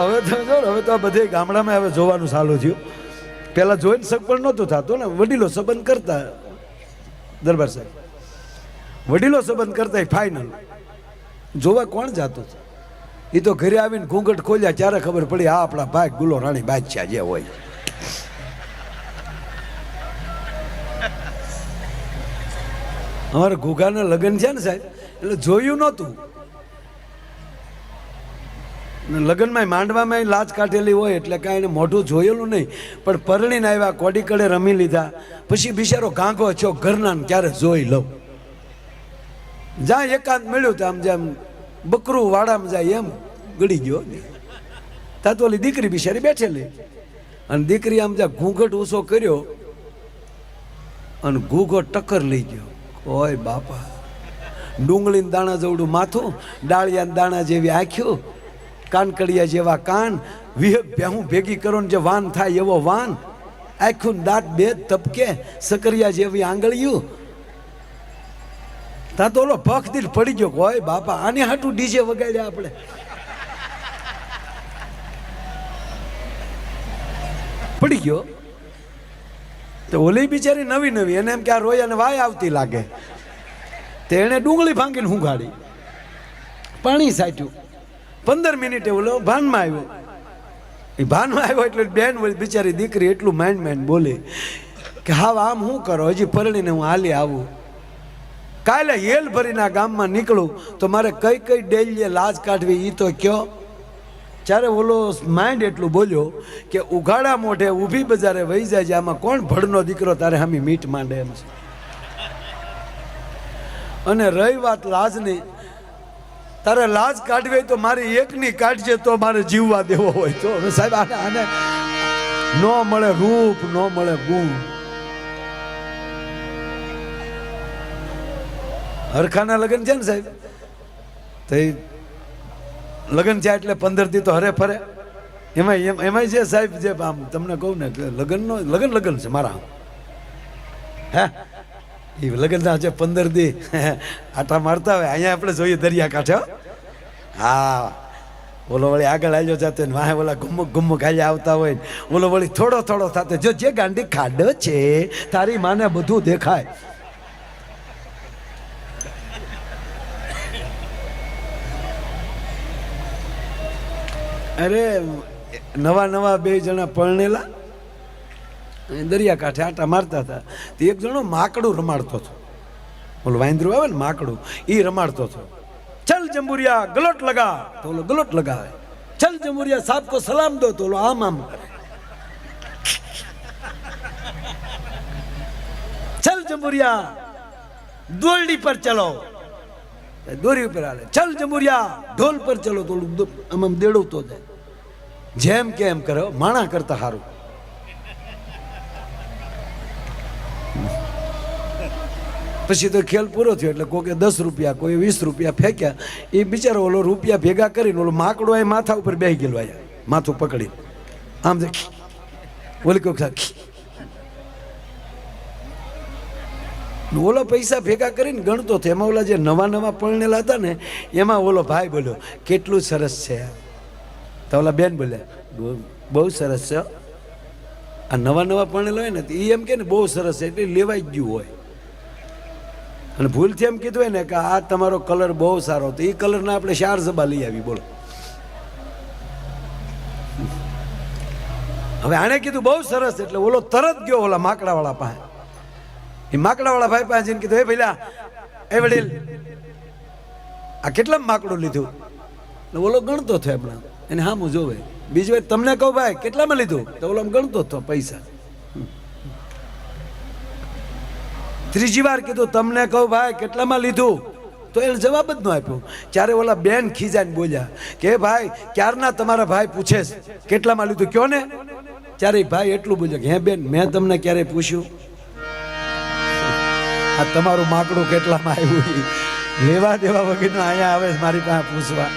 હવે તો જો હવે તો આ બધે ગામડામાં હવે જોવાનું ચાલુ થયું. પહેલાં જોઈને સગપણ નહોતું થતું ને, વડીલો સંબંધ કરતા, દરબાર સાહેબ. વડીલો સંબંધ કરતા ફાઇનલ જોવા કોણ જાતું છે? એ તો ઘરે આવીને ઘૂંઘટ ખોલ્યા ત્યારે ખબર પડી? આ આપણા ભાઈ ગુલો રાણી બાદશાહ જે હોય. અમારા ઘોઘાના લગ્ન છે ને સાહેબ, એટલે જોયું નહોતું. લગ્નમાં માંડવામાં લાજ કાઢેલી હોય એટલે કાંઈ એને મોઢું જોયેલું નહીં. પણ પરણીને આવ્યા, કોડી કડે રમી લીધા. પછી બિચારો ગાંગો છો ઘરના ક્યારે જોઈ લઉં? જ્યાં એકાંત મળ્યું તો આમ જેમ બકરું વાડામાં જાય એમ ગળી ગયો. તા તો ઓલી દીકરી બિચારી બેઠેલી. અને દીકરી આમ જ્યાં ઘૂંઘટ ઊંચો કર્યો અને ઘૂઘો ટક્કર લઈ ગયો. ઓય બાપા. ડુંગળીના દાણા જેવડું માથું, ડાળિયાના દાણા જેવી આંખ્યું કાનકડિયા જેવા કાન વિહક ભેહું ભેગી કરો ને જે વાન થાય એવો વાન. આખું દાંત બે તપકે સકરિયા જેવી આંગળીયું. તા તો ઓલો ભખ દિલ પડી ગયો હોય બાપા, આને હાટું ડીજે વગાડ્યા આપણે? પડી ગયો. તો ઓલી બિચારી નવી નવી, એને એમ કે આ રોય અને વાય આવતી લાગે. તે એણે ડુંગળી ભાંગીને હુંગાડી. પાણી સાટ્યું. પંદર મિનિટે ઓલો ભાનમાં આવ્યો. એ ભાનમાં આવ્યો એટલે બેન બિચારી દીકરી એટલું માઇન્ડ માઇન્ડ બોલી કે હા આમ શું કરો? હજી પરણીને હું હાલી આવું. કાલે હેલ ભરીના ગામમાં નીકળું તો મારે કઈ કઈ ડેલીએ લાજ કાઢવી એ તો કયો. ત્યારે ઓલો માઇન્ડ એટલું બોલ્યો કે ઉઘાડા મોઢે ઊભી બજારે વહી જાય છે, આમાં કોણ ભડનો દીકરો તારે હામી મીઠ માંડે એમ છે. અને રહી વાત લાજની તારે લાજ કાઢવી તો મારી એકની કાઢજે તો મારે જીવવા દેવો હોય. તો સાહેબ, આને ન મળે રૂપ, ન મળે ગુણ. હરખાના લગ્ન છે ને સાહેબ? તો લગ્ન છે એટલે પંદરથી તો હરે ફરે. એમાં એમ છે સાહેબ, જે આમ તમને કહું ને એટલે લગ્નનો લગ્ન લગ્ન છે મારા. હે? એ લગ્નના છે પંદર દી આટા મારતા હોય, અહીંયા આપણે જોઈએ દરિયા કાંઠે હા. ઓલો વળી આગળ આવ્યો જાતે વાહે ઓલા ગુમ્મુક ગુમ્મુક હાલે આવતા હોય ઓલો વળી થોડો થોડો સાથે, જો જે ગાંડી ખાડો છે, તારી માને બધું દેખાય. અરે, નવા નવા બે જણા પરણેલા. એ દરિયા કાંઠે આટા મારતા હતા. તે એક જણો માકડું રમાડતો હતો. ઓલું વાંદરું આવે ને માકડું એ રમાડતો હતો. ચલ જંબુરિયા, ગલોટ લગા. તો ઓલો ગલોટ લગાવે. ચલ જંબુરિયા સાહેબ કો સલામ દો. તો ઓલો આમ આમ કરે. ચલ જંબુરિયા, દોરડી પર ચલો. દોરી ઉપર હાલે. ચલ જંબુરિયા, ઢોલ પર ચલો. તો આમ આમ દેડવતો જાય. જેમ કે એમ કરે માણા કરતા સારું પછી તો ખેલ પૂરો થયો એટલે કોકે દસ રૂપિયા કોઈ વીસ રૂપિયા ફેંક્યા. એ બિચારો ઓલો રૂપિયા ભેગા કરીને ઓલો માકડો એ માથા ઉપર બે ગયેલો આયા, માથું પકડી આમ ઓલી કોક ઓલો પૈસા ભેગા કરીને ગણતો હતો. એમાં ઓલા જે નવા નવા પરણેલા હતા ને, એમાં ઓલો ભાઈ બોલ્યો, કેટલું સરસ છે. તો ઓલા બેન બોલ્યા, "બહુ- સરસ છે આ નવા નવા પરણેલા હોય ને એ એમ કે ને, બહુ સરસ છે. એટલે લેવાઈ જ ગયું હોય. અને ભૂલથી એમ કીધું હોય ને કે આ તમારો કલર બહુ સારો તો એ કલરના આપણે શાર સભા લઈ આવી, બોલો. હવે આણે કીધું બહુ સરસ એટલે ઓલો તરત ગયો ઓલા માકડાવાળા પાસે. એ માકડાવાળા ભાઈ પાસે જઈને કીધું એ ભાઈલા, એ વડીલ, આ કેટલા માકડું લીધું? એટલે ઓલો ગણતો થયો હમણાં. એને હા હું જોવે. બીજી વાર તમને કહું ભાઈ, કેટલામાં લીધું? તો ઓલો ગણતો હતો પૈસા. ત્રીજી વાર કીધું, તમને કહું ભાઈ, કેટલામાં લીધું? તો એને જવાબ જ ન આપ્યો. ત્યારે ઓલા બેન ખીજાઈને બોલ્યા કે ભાઈ, ક્યારના તમારા ભાઈ પૂછે કેટલામાં લીધું? કયો ને? ત્યારે ભાઈ એટલું બોલ્યો કે, હે બેન, મેં તમને ક્યારે પૂછ્યું? આ તમારું માકડું કેટલામાં આવ્યું? લેવા દેવા વગરનું અહીંયા આવે મારી પાસે પૂછવા.